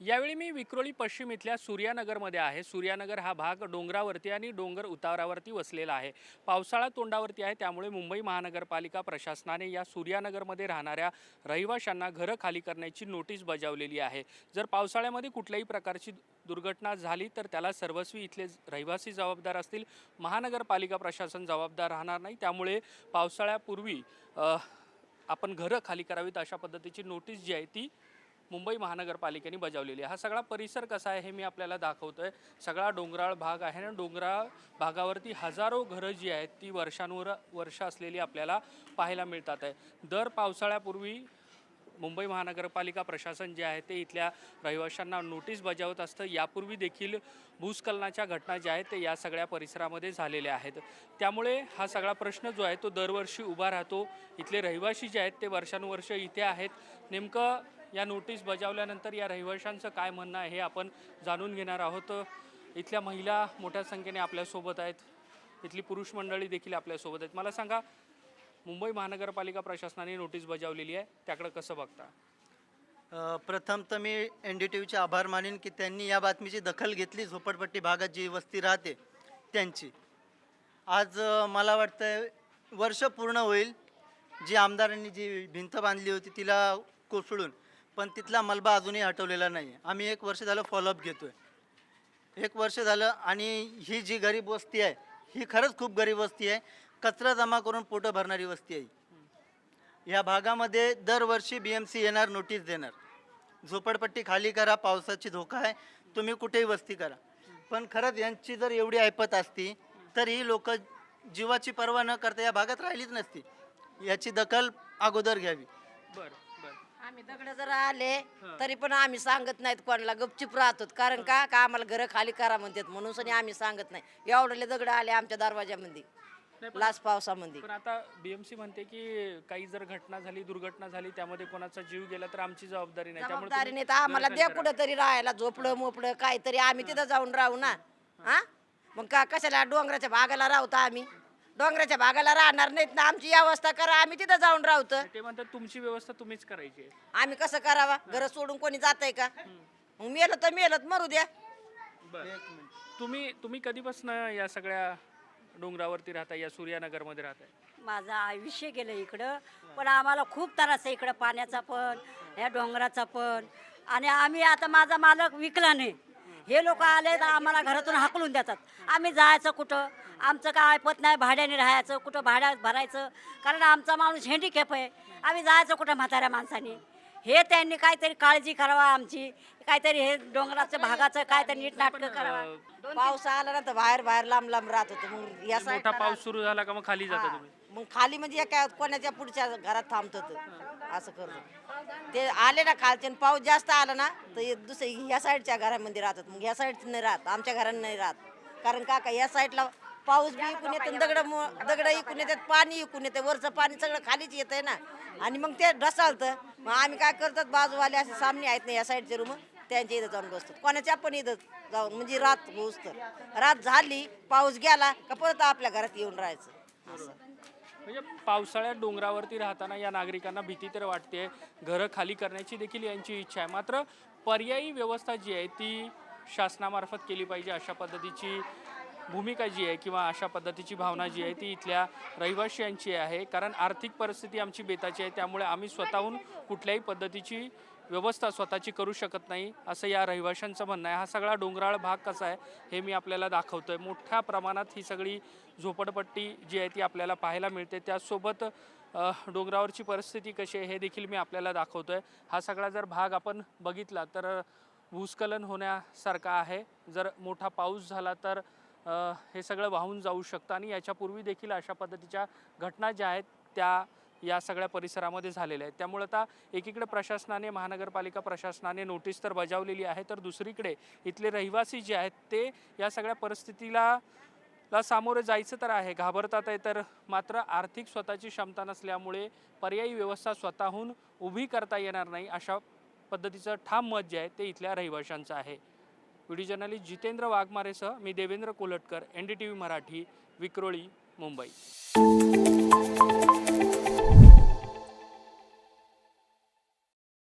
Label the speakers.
Speaker 1: यावेळी मी विक्रोळी पश्चिम इथल्या सूर्यानगरमध्ये आहे. सूर्यानगर हा भाग डोंगरावरती आणि डोंगर उतारावरती वसलेला आहे. पावसाळा तोंडावरती आहे त्यामुळे मुंबई महानगरपालिका प्रशासनाने या सूर्यानगरमध्ये राहणाऱ्या रहिवाशांना घरं खाली करण्याची नोटीस बजावलेली आहे. जर पावसाळ्यामध्ये कुठल्याही प्रकारची दुर्घटना झाली तर त्याला सर्वस्वी इथले रहिवासी जबाबदार असतील. महानगरपालिका प्रशासन जबाबदार राहणार नाही. त्यामुळे पावसाळ्यापूर्वी आपण घरं खाली करावीत अशा पद्धतीची नोटीस जी आहे ती मुंबई महानगरपालिकेने बजावलेली आहे. हा सगळा परिसर कसा आहे हे मी आपल्याला दाखवतो आहे सगळा डोंगराळ भाग आहे आणि डोंगराळ भागावरती हजारो घरं जी आहेत ती वर्षानुवर वर्ष असलेली आपल्याला पाहायला मिळतात आहे. दर पावसाळ्यापूर्वी मुंबई महानगरपालिका प्रशासन जे आहे ते इथल्या रहिवाशांना नोटीस बजावत असतं. यापूर्वी देखील भूस्खलनाच्या घटना ज्या आहेत ते या सगळ्या परिसरामध्ये झालेल्या आहेत. त्यामुळे हा सगळा प्रश्न जो आहे तो दरवर्षी उभा राहतो. इथले रहिवासी जे आहेत ते वर्षानुवर्ष इथे आहेत. नेमकं या नोटीस बजावल्यानंतर या रहिवाशांचं काय म्हणणं आहे हे आपण जाणून घेणार आहोत. इथल्या महिला मोठ्या संख्येने आपल्यासोबत आहेत. इथली पुरुष मंडळी देखील आपल्यासोबत आहेत. मला सांगा मुंबई महानगरपालिका प्रशासनाने नोटीस बजावलेली आहे. त्याकडं कसं बघता?
Speaker 2: प्रथम तर मी एन डी टी व्हीचे आभार मानेन की त्यांनी या बातमीची दखल घेतली. झोपडपट्टी भागात जी वस्ती राहते त्यांची. आज मला वाटतं वर्ष पूर्ण होईल. जी आमदारांनी जी भिंत बांधली होती तिला कोसळून पण तिथला मलबा अजूनही हटवलेला नाही आम्ही एक वर्ष झालं फॉलोअप घेतो आहे एक वर्ष झालं आणि ही जी गरीब वस्ती आहे ही खरंच खूप गरीब वस्ती आहे. कचरा जमा करून पोटं भरणारी वस्ती आहे. या भागामध्ये दरवर्षी बी एम सी येणार नोटीस देणार. झोपडपट्टी खाली करा पावसाची धोका आहे तुम्ही कुठेही वस्ती करा. पण खरंच यांची जर एवढी ऐपत असती तर ही लोक जीवाची पर्वा न करता या भागात राहिलीच नसती. याची दखल अगोदर घ्यावी.
Speaker 1: बर
Speaker 3: आम्ही दगड जर आले तरी पण आम्ही सांगत नाहीत कोणाला गपचूप राहतो कारण का? का आम्हाला घर खाली करा म्हणतात म्हणून सनी आम्ही सांगत नाही. एवढले दगड आले आमच्या दरवाजामध्ये लास्ट पावसामध्ये
Speaker 1: पण आता बीएमसी म्हणते की काही जर घटना झाली दुर्घटना झाली त्यामध्ये कोणाचा जीव गेला तर आमची जबाबदारी नाही त्यामुळे
Speaker 3: जबाबदारी
Speaker 1: तुम्ही
Speaker 3: नाही तर आम्हाला द्या कुठं तरी राहायला झोपडं मोपडं काहीतरी आम्ही तिथं जाऊन राहू ना हा मग का कशाला डोंगराच्या भागाला राहतो आम्ही डोंगराच्या भागाला राहणार नाहीत ना आमची व्यवस्था करा आम्ही तिथं जाऊन राहतो.
Speaker 1: ते म्हणतात तुमची व्यवस्था तुम्हीच करायची आहे
Speaker 3: आम्ही कसं करावा घर सोडून कोणी जात आहे का मग मेलं तर मेलं मरू द्या
Speaker 1: बरं तुम्ही तुम्ही कधीपासून या सगळ्या डोंगरावरती राहता या सूर्यानगरमध्ये राहताय?
Speaker 4: माझं आयुष्य गेलं इकडं पण आम्हाला खूप त्रास आहे इकडं पाण्याचा पण ह्या डोंगराचा पण. आणि आम्ही आता माझा मालक विकला नाही. हे लोक आले तर आम्हाला घरातून हाकलून देतात. आम्ही जायचं कुठं? आमचं काय ऐपत नाही भाड्याने राहायचं कुठं भाड्यात भरायचं? कारण आमचा माणूस हँडिकॅप आहे. आम्ही जायचं कुठं म्हाताऱ्या माणसाने? हे त्यांनी काहीतरी काळजी करावा आमची काहीतरी हे डोंगराचं भागाचं काहीतरी नीटनाटकं करावा.
Speaker 3: पाऊस आला ना तर बाहेर बाहेर लांब लांब राहत होतो. मग या
Speaker 1: मोठा
Speaker 3: साईडला
Speaker 1: पाऊस सुरू झाला का मग खाली जाता तुम्ही?
Speaker 3: मग खाली म्हणजे एका कोणाच्या पुढच्या घरात थांबत होतं. असं करतो. ते आले ना खालचे आणि पाऊस जास्त आला ना तर हे दुसरे ह्या साईडच्या घरामध्ये राहतात. मग ह्या साईडचं नाही राहत आमच्या घरात नाही राहत. कारण का का या साईडला पाऊस बी इकून येते दगड दगड इकून येतात पाणी इकून येते वरचं पाणी सगळं खालीच येतंय ना. आणि मग ते ढसाळतं. मग आम्ही काय करतात बाजूवाले असे सामने आहेत ना या साईडचे रूम त्यांच्या इथं जाऊन बसतो कोणाच्या पण इथं जाऊन म्हणजे रात घुसतं रात झाली पाऊस गेला का परत आपल्या घरात येऊन राहायचं. असं.
Speaker 1: म्हणजे पावसाळ्यात डोंगरावरती राहताना या नागरिकांना भीती तर वाटते. घरं खाली करण्याची देखील यांची इच्छा आहे. मात्र पर्यायी व्यवस्था जी आहे ती शासनामार्फत केली पाहिजे अशा पद्धतीची भूमिका जी आहे किंवा अशा पद्धतीची भावना जी आहे ती इथल्या रहिवाशियांची आहे. कारण आर्थिक परिस्थिती आमची बेताची आहे. त्यामुळे आम्ही स्वतःहून कुठल्याही पद्धतीची व्यवस्था स्वतःची करू शकत नाही असं या रहिवाशांचं म्हणणं आहे. हा सगळा डोंगराळ भाग कसा आहे हे मी आपल्याला दाखवतो आहे मोठ्या प्रमाणात ही सगळी झोपडपट्टी जी आहे ती आपल्याला पाहायला मिळते. त्यासोबत डोंगरावरची परिस्थिती कशी आहे हे देखील मी आपल्याला दाखवतो आहे हा सगळा जर भाग आपण बघितला तर भूस्खलन होण्यासारखा आहे. जर मोठा पाऊस झाला तर हे सगळं वाहून जाऊ शकतं आणि याच्यापूर्वी देखील अशा पद्धतीच्या घटना ज्या आहेत त्या या सगळ्या परिसरामध्ये झालेल्या आहेत. त्यामुळे आता एकीकडे प्रशासनाने महानगरपालिका प्रशासनाने नोटीस तर बजावलेली आहे तर दुसरीकडे इथले रहिवासी जे आहेत ते या सगळ्या परिस्थितीला ला सामोरे जायचं तर आहे. घाबरतात आहे तर मात्र आर्थिक स्वतःची क्षमता नसल्यामुळे पर्यायी व्यवस्था स्वतःहून उभी करता येणार नाही अशा पद्धतीचं ठाम मत जे आहे ते इथल्या रहिवाशांचं आहे. व्हिडिओ जर्नलिस्ट जितेंद्र वाघमारेसह मी Devendra Kolatkar N D T V Marathi Vikhroli Mumbai.